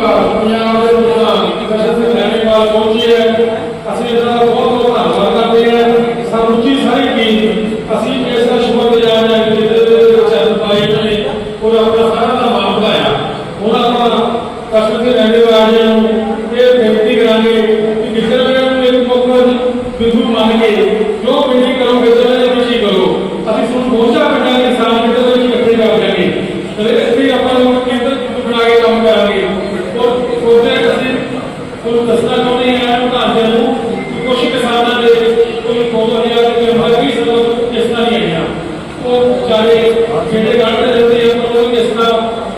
ਪੰਜਾਬ ਦੇ ਪ੍ਰਧਾਨ ਦਰਸ਼ਨ ਸਿੰਘ ਰੈਣੀਵਾਲ ਪਹੁੰਚੇ ਹੈ। ਅਸੀਂ ਇਹਨਾਂ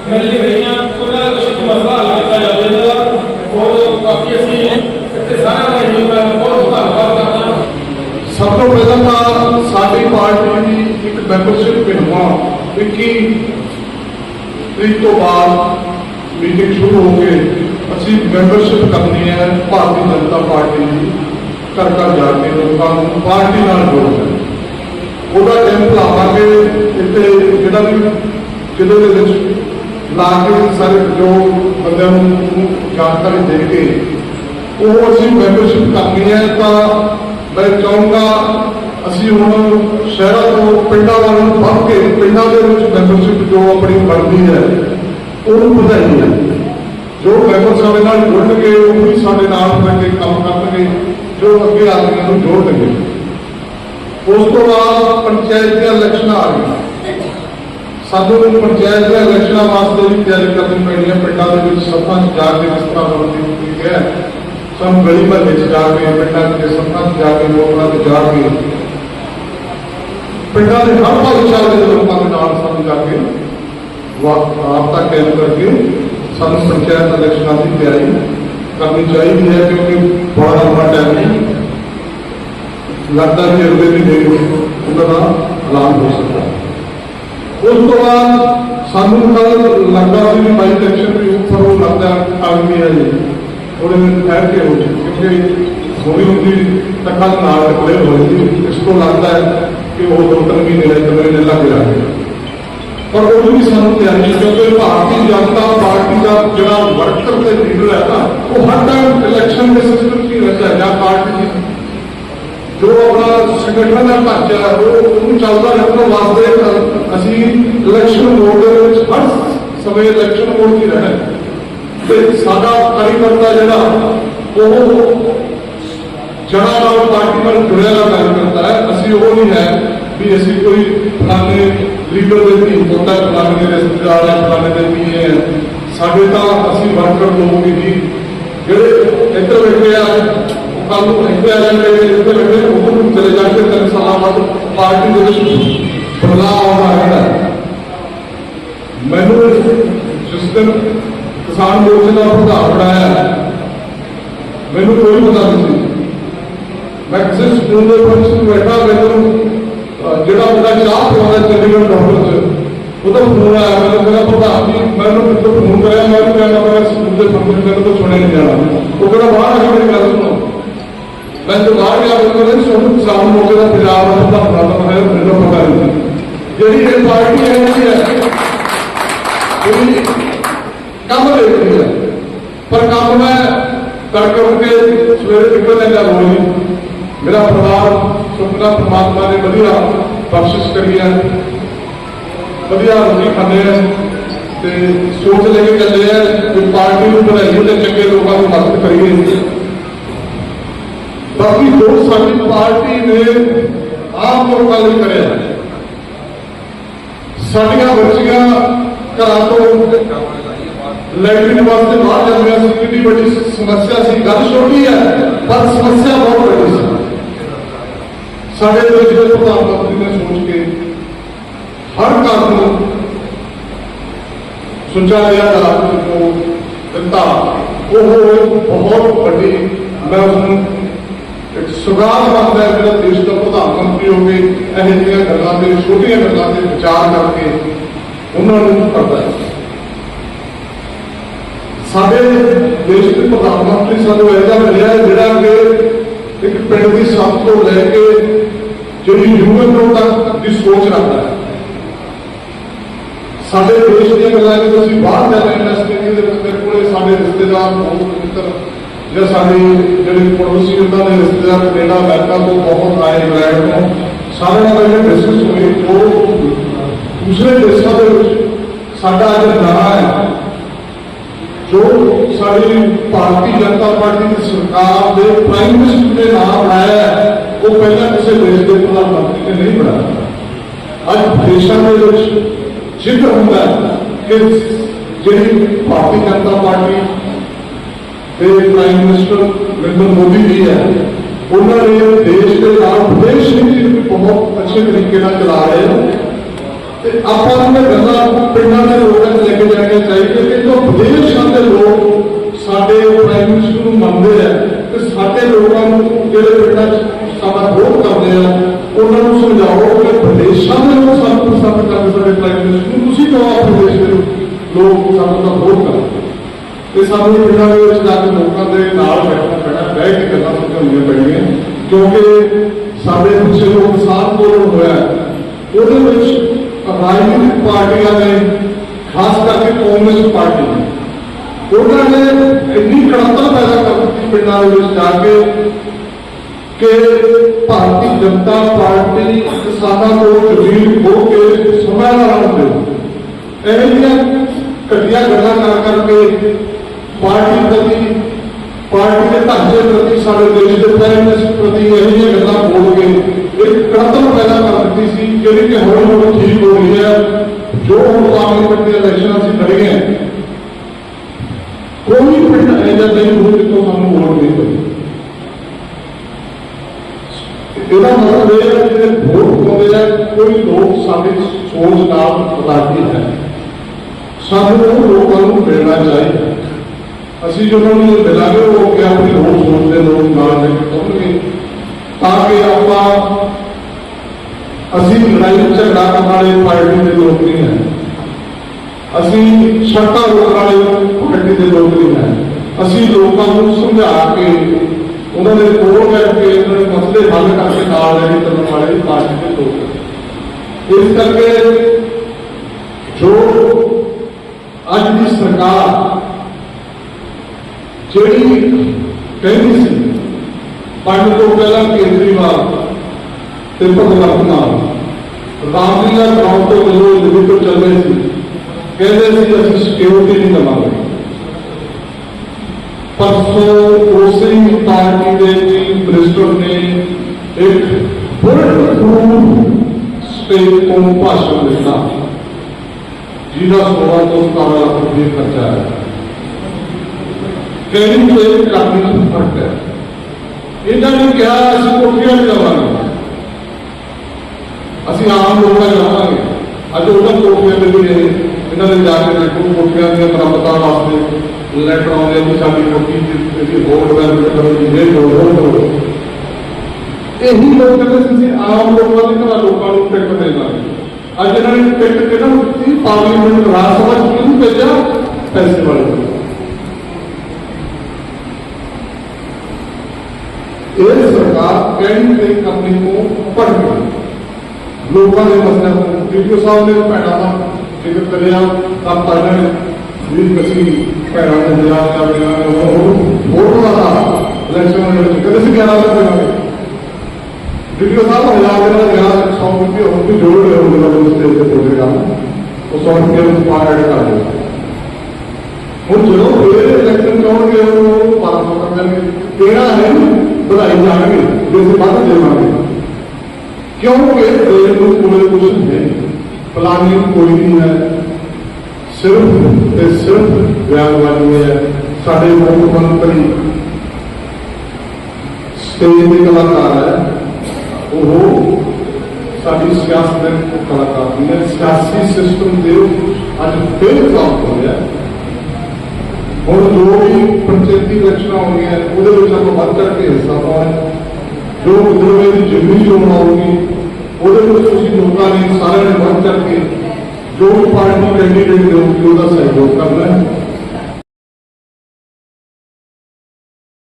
ਮਿਲ ਨਹੀਂ ਰਹੀਆਂ ਉਹਨਾਂ ਦਾ ਕੁਝ ਮਸਲਾ ਹੱਲ ਕੀਤਾ ਜਾਵੇ ਇਹਦਾ ਉਹ ਕਾਫੀ ਅਸੀਂ ਇੱਥੇ ਸਾਰਾ ਦਾ ਹੀ ਮੈਂ ਬਹੁਤ ਧੰਨਵਾਦ ਕਰਦਾ ਸਭ ਤੋਂ ਪਹਿਲਾਂ ਤਾਂ ਸਾਡੀ ਪਾਰਟੀ ਦੀ ਇੱਕ ਮੈਂਬਰਸ਼ਿਪ ਮਿਲਵਾ 21 ਤਰੀਕ ਤੋਂ ਬਾਅਦ ਮੀਟਿੰਗ ਸ਼ੁਰੂ ਹੋ ਕੇ ਅਸੀਂ ਮੈਂਬਰਸ਼ਿਪ ਕਰਨੀ ਹੈ ਭਾਰਤੀ ਜਨਤਾ ਪਾਰਟੀ ਦੀ ਘਰ ਘਰ ਜਾ ਕੇ ਲੋਕਾਂ ਨੂੰ ਪਾਰਟੀ ਨਾਲ ਜੋੜਨਾ ਉਹਦਾ ਕੈਂਪ ਲਾਵਾਂਗੇ ਇੱਥੇ ਜਿਹੜਾ ਵੀ ਜ਼ਿਲ੍ਹੇ ਦੇ ਵਿੱਚ ਲਾ ਕੇ ਸਾਰੇ ਜੋ ਬੰਦਿਆਂ ਨੂੰ ਜਾਣਕਾਰੀ ਦੇ ਕੇ ਉਹ ਅਸੀਂ ਮੈਂਬਰਸ਼ਿਪ ਕਰਨੀ ਹੈ ਤਾਂ ਮੈਂ ਚਾਹੂੰਗਾ ਅਸੀਂ ਹੁਣ ਸ਼ਹਿਰਾਂ ਤੋਂ ਪਿੰਡਾਂ ਵੱਲ ਨੂੰ ਵੱਧ ਕੇ ਪਿੰਡਾਂ ਦੇ ਵਿੱਚ ਮੈਂਬਰਸ਼ਿਪ ਜੋ ਆਪਣੀ ਬਣਦੀ ਹੈ, ਉਹਨੂੰ ਵਧਾਈ ਹੈ। ਜੋ ਮੈਂਬਰ ਸਾਡੇ ਨਾਲ ਜੁੜਨਗੇ, ਉਹ ਵੀ ਸਾਡੇ ਨਾਲ ਮਿਲ ਕੇ ਕੰਮ ਕਰਨਗੇ, ਜੋ ਅੱਗੇ ਆਦਮੀਆਂ ਨੂੰ ਜੋੜਨਗੇ। ਉਸ ਤੋਂ ਬਾਅਦ ਪੰਚਾਇਤ ਦੀਆਂ ਇਲੈਕਸ਼ਨਾਂ ਆ ਗਈਆਂ ਸਾਨੂੰ ਪੰਚਾਇਤ ਦੇ ਇਲੈਕਸ਼ਨਾਂ ਵਾਸਤੇ ਵੀ ਤਿਆਰੀ ਕਰਨੀ ਪੈਣੀ ਹੈ ਪਿੰਡਾਂ ਦੇ ਵਿੱਚ ਸਭਾ 'ਚ ਜਾ ਕੇ ਜਿਸ ਤਰ੍ਹਾਂ ਬਣਦੀ ਹੁੰਦੀ ਹੈ ਸਭ ਗਲੀ ਮਹੱਲੇ 'ਚ ਜਾ ਕੇ ਪਿੰਡਾਂ ਦੇ ਸਭਾ 'ਚ ਜਾ ਕੇ ਲੋਕਾਂ 'ਚ ਜਾ ਕੇ ਪਿੰਡਾਂ ਦੇ ਹਰ ਭਾਈਚਾਰੇ ਦੇ ਲੋਕਾਂ ਦੇ ਨਾਲ ਸਾਨੂੰ ਜਾ ਕੇ ਆਪਤਾ ਕਾਇਮ ਕਰਕੇ ਸਾਨੂੰ ਪੰਚਾਇਤ ਇਲੈਕਸ਼ਨਾਂ ਦੀ ਤਿਆਰੀ ਕਰਨੀ ਚਾਹੀਦੀ ਹੈ ਕਿਉਂਕਿ ਬੜਾ ਲੰਬਾ ਟਾਈਮ ਨਹੀਂ ਲੱਗਦਾ ਕਿ ਅਗਲੇ ਮਹੀਨੇ ਉਹਦਾ ਦਾ ਐਲਾਨ ਹੋ ਸਕਦਾ ਹੈ ਉਸ ਤੋਂ ਬਾਅਦ ਸਾਨੂੰ ਕੱਲ ਲੱਗਦਾ ਸੀ ਵੀ ਬਾਈ ਇਲੈਕਸ਼ਨ ਵੀ ਉੱਪਰ ਉਹ ਲੱਗਦਾ ਆ ਜੀ। ਥੋੜੇ ਠਹਿਰ ਕੇ ਹੋ ਕਿਉਂਕਿ ਹੋਣੀ ਹੁੰਦੀ ਤਾਂ ਕੱਲ ਨਾਲ ਡਿਕਲੇਅਰ ਹੋਈ ਸੀ। ਇਸ ਤੋਂ ਲੱਗਦਾ ਹੈ ਕਿ ਉਹ ਦੋ ਤਿੰਨ ਮਹੀਨੇ ਦੇ ਅੰਦਰ ਮਹੀਨੇ ਲੱਗ ਜਾਣਗੇ ਪਰ ਉਹ ਵੀ ਸਾਨੂੰ ਤਿਆਰੀ ਹੈ ਕਿਉਂਕਿ ਭਾਰਤੀ ਜਨਤਾ, ਪਾਰਟੀ ਦਾ ਜਿਹੜਾ ਵਰਕਰ ਤੇ ਲੀਡਰ ਹੈ ਨਾ ਉਹ ਹਰ ਟਾਈਮ ਇਲੈਕਸ਼ਨ ਦੇ ਸਿਸਟਮ ਕੀ ਹੀ ਰਹਿੰਦਾ ਹੈ, ਜਾਂ ਪਾਰਟੀ ਜੋ ਆਪਣਾ ਸੰਗਠਨ ਦਾ ਢਾਂਚਾ ਉਹਨੂੰ ਚੱਲਦਾ ਰੱਖਣ ਵਾਸਤੇ ਅਸੀਂ ਇਲੈਕਸ਼ਨ ਮੋਡ ਦੇ ਵਿੱਚ ਹਰ ਸਮੇਂ ਇਲੈਕਸ਼ਨ ਮੋਡ 'ਚ ਰਹਿਣਾ ਤੇ ਸਾਡਾ ਕਾਰਜਕਰਤਾ ਜਿਹੜਾ, ਉਹ ਜਣਾ ਨਾਲ ਪਾਰਟੀ ਨਾਲ ਜੁੜਿਆ ਹੋਇਆ ਕੰਮ ਕਰਦਾ ਹੈ। ਅਸੀਂ ਉਹ ਨਹੀਂ ਹੈ ਵੀ ਅਸੀਂ ਕੋਈ ਫਲਾਣੇ ਲੀਡਰ ਦੇ ਧੀ ਹੁੰਦਾ ਹੈ, ਫਲਾਣੇ ਦੇ ਰਿਸ਼ਤੇਦਾਰ ਹੈ, ਫਲਾਣੇ ਦੇ ਧੀ ਹੈ। ਸਾਡੇ ਤਾਂ ਅਸੀਂ ਵਰਕਰ ਲੋਕ ਹੀ ਜਿਹੜੇ ਇੱਧਰ ਬੈਠੇ ਆ ਕੱਲ ਨੂੰ ਇੱਥੇ ਆ ਜਾਂਦੇ ਨੇ, ਇੱਥੇ ਬੈਠੇ ਉਹ ਨੂੰ ਚਲੇ ਜਾਂਦੇ ਤਿੰਨ ਸਾਲਾਂ ਬਾਅਦ ਪਾਰਟੀ ਦੇ ਵਿੱਚ ਬਦਲਾਅ ਆਉਂਦਾ ਰਹਿੰਦਾ ਮੈਨੂੰ ਜਿਸ ਦਿਨ ਕਿਸਾਨ ਮੋਰਚੇ ਦਾ ਪ੍ਰਧਾਨ ਬਣਾਇਆ ਮੈਨੂੰ ਕੋਈ ਪਤਾ ਨਹੀਂ ਸੀ। ਸਕੂਲ ਦੇ ਫੰਕਸ਼ਨ ਬੈਠਾ, ਮੈਨੂੰ ਜਿਹੜਾ ਮੇਰਾ ਚਾਹ ਪਿਆਉਂਦਾ ਚੰਡੀਗੜ੍ਹ ਡਾਕਟਰ ਚ ਉਹਦਾ ਫੋਨ ਆਇਆ, ਮੈਨੂੰ ਕਹਿੰਦਾ, ਪ੍ਰਧਾਨ ਜੀ, ਮੈਨੂੰ ਕਿਤੋਂ ਫੋਨ ਕਰਿਆ? ਮੈਂ ਉਹਨੂੰ ਕਹਿੰਦਾ ਮੈਂ ਸਕੂਲ ਦੇ ਫੰਕਸ਼ਨ ਕਰਨ ਤੋਂ ਸੁਣਿਆ ਨਹੀਂ ਜਾਣਾ। ਉਹ ਕਹਿੰਦਾ, ਬਾਹਰ ਆ ਕੇ ਮੇਰੀ ਗੱਲ ਸੁਣੋ। ਮੈਂ ਜਦੋਂ ਬਾਹਰ ਗਿਆ ਮੈਨੂੰ ਕਹਿੰਦਾ ਤੁਹਾਨੂੰ ਕਿਸਾਨ ਮੋਰਚੇ ਦਾ ਪੰਜਾਬ ਦਾ ਪ੍ਰਧਾਨ ਹੈ, ਮੈਨੂੰ ਪਤਾ ਨਹੀਂ। ਜਿਹੜੀ ਇਹ ਪਾਰਟੀ ਹੈ, ਜਿਹੜੀ ਹੈ, ਜਿਹੜੀ ਕੰਮ ਦੇ ਰਹੀ ਹੈ। ਪਰ ਕੰਮ ਮੈਂ ਕਰ ਕਰ ਕੇ ਸਵੇਰੇ ਨਿਕਲਣ ਦਾ ਰੋਲ ਮੇਰਾ ਪਰਿਵਾਰ, ਸੁਪਨਾ ਪਰਮਾਤਮਾ ਨੇ ਵਧੀਆ ਬਖਸ਼ਿਸ਼ ਕਰੀ ਹੈ। ਵਧੀਆ ਰੋਟੀ ਖਾਂਦੇ ਆ ਤੇ ਸੋਚ ਲੈ ਕੇ ਚੱਲੇ ਆ ਕਿ ਪਾਰਟੀ ਨੂੰ ਬਣਾਈਏ ਤੇ ਚੰਗੇ ਲੋਕਾਂ ਨੂੰ ਮਦਦ ਕਰੀਏ। ਬਾਕੀ ਜੋ ਸਾਡੀ ਪਾਰਟੀ ਨੇ ਆਮ ਲੋਕਾਂ ਲਈ ਕਰਿਆ। ਸਾਡੀਆਂ ਬੱਚੀਆਂ ਘਰਾਂ ਤੋਂ ਲੈਟਰਿਨ ਵਾਸਤੇ ਬਾਹਰ ਜਾਂਦੀਆਂ ਸੀ, ਕਿੰਨੀ ਵੱਡੀ ਸਮੱਸਿਆ ਸੀ। ਗੱਲ ਛੋਟੀ ਹੈ, ਪਰ ਸਮੱਸਿਆ ਬਹੁਤ ਵੱਡੀ ਸੀ। ਸਾਡੇ ਦੇਸ਼ ਦੇ ਪ੍ਰਧਾਨ ਮੰਤਰੀ ਨੇ ਸੋਚ ਕੇ ਹਰ ਘਰ ਨੂੰ ਸੁਚਾਰਿਆ ਦਾ ਦਿੱਤਾ। ਉਹ ਬਹੁਤ ਵੱਡੀ, ਮੈਂ ਉਸ ਨੂੰ ਇੱਕ ਸੁਗਾਤ ਮੰਨਦਾ ਹੈ, ਜਿਹੜਾ ਦੇਸ਼ ਦਾ ਪ੍ਰਧਾਨ ਮੰਤਰੀ ਹੋ ਕੇ ਇਹੋ ਗੱਲਾਂ ਤੇ, ਛੋਟੀਆਂ ਗੱਲਾਂ ਤੇ ਵਿਚਾਰ ਕਰਕੇ ਉਹਨਾਂ ਨੂੰ ਕਰਦਾ ਹੈ। ਸਾਡੇ ਦੇਸ਼ ਦੇ ਪ੍ਰਧਾਨ ਮੰਤਰੀ ਸਾਨੂੰ ਇਹਦਾ ਮਿਲਿਆ ਜਿਹੜਾ ਕਿ ਇੱਕ ਪਿੰਡ ਦੀ ਸਭ ਤੋਂ ਲੈ ਕੇ ਜਿਹੜੀ ਯੂਨਿਟ ਤੱਕ ਦੀ ਸੋਚ ਰੱਖਦਾ ਹੈ। ਸਾਡੇ ਦੇਸ਼ ਦੀਆਂ ਗੱਲਾਂ ਜਦੋਂ ਅਸੀਂ ਬਾਹਰ ਜਾ ਰਹੇ ਹਾਂ ਦੇ ਵਿੱਚ ਕੋਲੇ ਸਾਡੇ ਰਿਸ਼ਤੇਦਾਰ, ਦੋਸਤ, ਮਿੱਤਰ ਜਾਂ ਸਾਡੇ ਜਿਹੜੇ ਪੜੋਸੀ ਉਹਨਾਂ ਦੇ ਰਿਸ਼ਤੇਦਾਰ ਕੈਨੇਡਾ, ਅਮਰੀਕਾ ਤੋਂ ਬਹੁਤ ਆਏ ਇੰਗਲੈਂਡ ਤੋਂ, ਸਾਰਿਆਂ ਨਾਲ ਜਿਹੜੇ ਡਿਸਕਸ ਹੋਏ ਉਹ ਦੂਸਰੇ ਦੇਸ਼ਾਂ ਦੇ ਵਿੱਚ ਸਾਡਾ ਅੱਜ ਨਾਰਾ ਹੈ। ਜੋ ਸਾਡੀ ਭਾਰਤੀ ਜਨਤਾ ਪਾਰਟੀ ਦੀ ਸਰਕਾਰ ਦੇ ਪ੍ਰਾਈਮ ਮਿਨਿਸਟਰ ਦੇ ਨਾਮ ਆਇਆ ਉਹ ਪਹਿਲਾਂ ਕਿਸੇ ਦੇਸ਼ ਦੇ ਪ੍ਰਧਾਨ ਮੰਤਰੀ ਨੇ ਨਹੀਂ ਬਣਾਇਆ। ਅੱਜ ਦੇਸ਼ਾਂ ਦੇ ਵਿੱਚ ਜ਼ਿਕਰ ਹੁੰਦਾ ਕਿ ਜਿਹੜੀ ਭਾਰਤੀ ਜਨਤਾ ਪਾਰਟੀ ਦੇ ਪ੍ਰਾਈਮ ਮਿਨਿਸਟਰ ਨਰਿੰਦਰ ਮੋਦੀ ਜੀ ਹੈ। ਉਹਨਾਂ ਨੇ ਦੇਸ਼ ਦੇ ਨਾਲ ਵਿਦੇਸ਼ ਨੂੰ ਵੀ ਬਹੁਤ ਅੱਛੇ ਤਰੀਕੇ ਨਾਲ ਚਲਾ ਰਹੇ ਹਨ ਤੇ ਆਪਾਂ ਨੂੰ ਗੱਲਾਂ ਪਿੰਡਾਂ ਦੇ ਲੋਕਾਂ ਨੂੰ ਲੈ ਕੇ ਜਾਣੀਆਂ ਚਾਹੀਦੀਆਂ ਕਿ ਜੋ ਵਿਦੇਸ਼ਾਂ ਦੇ ਲੋਕ ਸਾਡੇ ਪ੍ਰਾਈਮ ਮਿਨਿਸਟਰ ਨੂੰ ਮੰਨਦੇ ਆ ਤੇ ਸਾਡੇ ਲੋਕਾਂ ਨੂੰ ਜਿਹੜੇ ਪਿੰਡਾਂ 'ਚ ਸਾਡਾ ਵਿਰੋਧ ਕਰਦੇ ਆ, ਉਹਨਾਂ ਨੂੰ ਸਮਝਾਓ ਕਿ ਵਿਦੇਸ਼ਾਂ ਦੇ ਲੋਕ ਸਾਨੂੰ ਪਸੰਦ ਕਰਦੇ ਸਾਡੇ ਪ੍ਰਾਈਮ ਮਿਨਿਸਟਰ ਨੂੰ ਤੁਸੀਂ ਕਹੋ ਆਪਣੇ ਦੇਸ਼ ਦੇ ਲੋਕ ਸਾਨੂੰ ਦਾ ਵਿਰੋਧ ਤੇ ਸਾਨੂੰ ਪਿੰਡਾਂ ਦੇ ਵਿੱਚ ਜਾ ਕੇ ਲੋਕਾਂ ਦੇ ਨਾਲ ਬੈਠਣਾ ਪੈਣਾ, ਬਹਿ ਕੇ ਗੱਲਾਂ ਸਮਝਾਉਣੀਆਂ ਪੈਣੀਆਂ, ਕਿਉਂਕਿ ਸਾਡੇ ਪਿੱਛੇ ਜੋ ਕਿਸਾਨ ਅੰਦੋਲਨ ਹੋਇਆ, ਉਹਦੇ ਵਿੱਚ ਰਾਜਨੀਤਿਕ ਪਾਰਟੀਆਂ ਨੇ, ਖਾਸ ਕਰਕੇ ਕਾਂਗਰਸ ਪਾਰਟੀ ਉਹਨਾਂ ਨੇ ਇੰਨੀ ਕੜਤਲ ਪੈਦਾ ਕਰ ਦਿੱਤੀ ਪਿੰਡਾਂ ਦੇ ਵਿੱਚ ਜਾ ਕੇ ਕਿ ਭਾਰਤੀ ਜਨਤਾ ਪਾਰਟੀ ਕਿਸਾਨਾਂ ਤੋਂ ਜ਼ਮੀਨ ਹੋ ਕੇ ਸਮਾਂ ਨਾਲ ਦਿਓ। ਇਹ ਜਿਹੀਆਂ ਘਟੀਆਂ ਗੱਲਾਂ ਕਰ ਕਰਕੇ ਪਾਰਟੀ ਪ੍ਰਤੀ ਪਾਰਟੀ ਦੇ ਢਾਂਚੇ ਪ੍ਰਤੀ ਸਾਡੇ ਦੇਸ਼ ਦੇ ਪ੍ਰਾਈਮ ਮਿਨਿਸਟਰ ਪ੍ਰਤੀ ਇਹ ਜਿਹੀਆਂ ਗੱਲਾਂ ਬੋਲ ਕੇ ਇੱਕ ਕੜਤਲ ਪੈਦਾ ਕਰ ਦਿੱਤੀ ਸੀ ਜਿਹੜੀ ਕਿ ਹੌਲੀ ਹੌਲੀ ਠੀਕ ਹੋ ਰਹੀ ਹੈ ਜੋ ਹੁਣ ਪਾਰਲੀਮੈਂਟ ਦੇ ਇਲੈਕਸ਼ਨ ਅਸੀਂ ਲੜ ਗਏ ਹਾਂ, ਕੋਈ ਪਿੰਡ ਐਜਾ ਨਹੀਂ ਹੋ ਜਿੱਥੋਂ ਸਾਨੂੰ ਵੋਟ ਨਹੀਂ ਪਈ ਇਹਦਾ ਮਤਲਬ ਇਹ ਹੈ ਕਿ ਜਿਹੜੇ ਵੋਟ ਪਾਉਂਦੇ ਆ ਕੋਈ ਲੋਕ ਸਾਡੀ ਸੋਚ ਨਾਲ ਰਾਜੀ ਹੈ। ਸਾਨੂੰ ਉਹ ਲੋਕਾਂ ਨੂੰ ਮਿਲਣਾ ਚਾਹੀਦਾ। ਅਸੀਂ ਜਦੋਂ ਨੂੰ ਮਿਲਾਂਗੇ ਉਹ ਕਿ ਆਪਣੀ ਹੋਰ ਸੋਚ ਦੇ ਲੋਕ ਨਾਲ ਲੈ ਕੇ ਤੁਰਨਗੇ ਤਾਂ ਕਿ ਆਪਾਂ, ਅਸੀਂ ਲੜਾਈ, ਝਗੜਾ ਕਰਨ ਵਾਲੇ ਪਾਰਟੀ ਦੇ ਲੋਕ ਨਹੀਂ ਹੈ। ਅਸੀਂ ਸੱਤਾ ਰੋਕਣ ਵਾਲੇ ਪਾਰਟੀ ਦੇ ਲੋਕ ਨਹੀਂ ਹੈ। ਅਸੀਂ ਲੋਕਾਂ ਨੂੰ ਸਮਝਾ ਕੇ, ਉਹਨਾਂ ਦੇ ਕੋਲ ਬੈਠ ਕੇ, ਉਹਨਾਂ ਦੇ ਮਸਲੇ ਹੱਲ ਕਰਕੇ ਨਾਲ ਲੈ ਕੇ ਚੱਲਣ ਵਾਲੇ ਪਾਰਟੀ ਦੇ ਲੋਕ ਇਸ ਕਰਕੇ ਜੋ ਅੱਜ ਦੀ ਸਰਕਾਰ ਜਿਹੜੀ ਕਹਿੰਦੀ ਸੀ ਪੰਜ ਤੋਂ ਪਹਿਲਾਂ ਕੇਜਰੀਵਾਲ ਤੇ ਭਗਵੰਤ ਮਾਨ ਰਾਮਲੀਲਾ ਗਰਾਊਂਡ ਤੋਂ ਜਦੋਂ ਦਿੱਲੀ ਤੋਂ ਚੱਲ ਰਹੇ ਸੀ ਕਹਿੰਦੇ ਸੀ ਅਸੀਂ ਸਿਕਿਉਰਿਟੀ ਨਹੀਂ ਦਵਾਂਗੇ ਪਰਸੋਂ ਉਸੇ ਹੀ ਪਾਰਟੀ ਦੇ ਚੀਫ ਮਿਨਿਸਟਰ ਨੇ ਇੱਕ ਬੁਲਟ ਪ੍ਰੂਫ ਸਟੇਜ ਤੋਂ ਭਾਸ਼ਣ ਦਿੱਤਾ ਜਿਹਦਾ 16 ਤੋਂ 17 ਲੱਖ ਰੁਪਏ ਖਰਚਾ ਹੈ ਕਹਿੰਦੀ ਤੇ ਕਾਫੀ ਫ਼ਰਕ ਹੈ ਇਹਨਾਂ ਨੇ ਕਿਹਾ ਅਸੀਂ ਕੋਠੀਆਂ ਨਹੀਂ ਲਵਾਂਗੇ ਅਸੀਂ ਆਮ ਲੋਕਾਂ ਜਾਵਾਂਗੇ ਅੱਜ ਉਹਨਾਂ ਕੋਠੀਆਂ ਮਿਲ ਰਹੀਆਂ ਨੇ ਇਹਨਾਂ ਦੇ ਜਾ ਕੇ ਦੇਖੋ ਕੋਠੀਆਂ ਦੀਆਂ ਪ੍ਰਾਪਤਾਂ ਵਾਸਤੇ ਲੈਟਰ ਆਉਂਦੇ ਵੀ ਸਾਡੀ ਕੋਠੀ ਦੀ ਜਿਹੜੀ ਹੋਰ ਵੈਲਿਊ ਕਰੋ ਜੀ ਇਹ ਲੋ ਉਹ ਲੋ ਇਹੀ ਲੋਕ ਕਹਿੰਦੇ ਸੀ ਅਸੀਂ ਆਮ ਲੋਕਾਂ ਦੇ ਘਰਾਂ ਲੋਕਾਂ ਨੂੰ ਟਿਕਟ ਦੇ ਦਾਂਗੇ ਅੱਜ ਇਹਨਾਂ ਨੇ ਟਿਕਟ ਕਿਹਨਾਂ ਨੂੰ ਦਿੱਤੀ ਪਾਰਲੀਮੈਂਟ ਰਾਜ ਸਭਾ ਚ ਕਿਹਨੂੰ ਭੇਜਿਆ ਪੈਸੇ ਵਾਲੇ ਨੂੰ। ਇਹ ਸਰਕਾਰ ਕਹਿਣੀ ਤੇ ਕੰਪਨੀ ਨੂੰ ਪੜ ਗਈ ਲੋਕਾਂ ਦੇ ਮਸਲਿਆਂ ਨੂੰ ਵੀਡੀਓ ਸਾਹਿਬ ਨੇ ਭੈਣਾਂ ਦਾ ਜ਼ਿਕਰ ਕਰਿਆ ਤਾਂ ਪਹਿਲਾਂ ਵੀ ਅਸੀਂ ਭੈਣਾਂ ਦੇ ਜਿਹੜਾ ਕਰਦੀਆਂ ਨੇ ਉਹ ਹੋਰ ਦਾ ਇਲੈਕਸ਼ਨ ਦੇ ਵਿੱਚ ਕਦੇ ਸੀ ਗਿਆਰਾਂ ਲੱਖ ਦੇਵਾਂਗੇ ਵੀਡੀਓ ਸਾਹਿਬ ਹਜ਼ਾਰ ਦੇ ਨਾਲ ਗਿਆਰਾਂ ਸੌ ਰੁਪਏ ਹੋਰ ਵੀ ਜੋੜ ਰਹੇ ਹੁੰਦੇ ਨੇ ਉਸ ਤੇ ਬੋਲੇ ਗੱਲ ਉਹ ਸੌ ਰੁਪਏ ਨੂੰ ਪਾਰ ਐਡ ਕਰ ਦਿਓ ਹੁਣ ਜਦੋਂ ਫੇਰ ਇਲੈਕਸ਼ਨ ਚਾਹਣਗੇ ਉਹ ਪਾਸ ਕਰ ਦੇਣਗੇ ਕਿਹੜਾ ਹੈ ਵਧਾਈ ਜਾਣਗੇ ਜੇ ਅਸੀਂ ਵੱਧ ਦੇਵਾਂਗੇ ਕਿਉਂਕਿ ਦੇਸ਼ ਨੂੰ ਕੋਲੇ ਕੁਝ ਨਹੀਂ ਪਲਾਨਿੰਗ ਕੋਈ ਨਹੀਂ ਹੈ ਸਿਰਫ ਤੇ ਸਿਰਫ ਬਿਆਨਬਾਜ਼ੀ ਹੈ ਸਾਡੇ ਮੁੱਖ ਮੰਤਰੀ ਪੰਚਾਇਤੀ ਇਲੈਕਸ਼ਨਾਂ ਹੋਣਗੀਆਂ ਉਹਦੇ ਵਿੱਚ ਆਪਾਂ ਵੱਧ ਚੜ ਕੇ ਹਿੱਸਾ ਪਾਉਣਾ ਜੋ ਗੁਰੂਆਂ ਦੀ ਜਿੰਨੀ ਚੋਣ ਆਉਗੀ ਉਹਦੇ ਵਿੱਚ ਤੁਸੀਂ ਲੋਕਾਂ ਨੇ ਸਾਰਿਆਂ ਨੇ ਵੱਧ ਚੜ ਕੇ ਜੋ ਵੀ ਪਾਰਟੀ ਕੈਂਡੀਡੇਟ ਦੇਊਗੀ ਉਹਦਾ ਸਹਿਯੋਗ ਕਰਨਾ ਹੈ।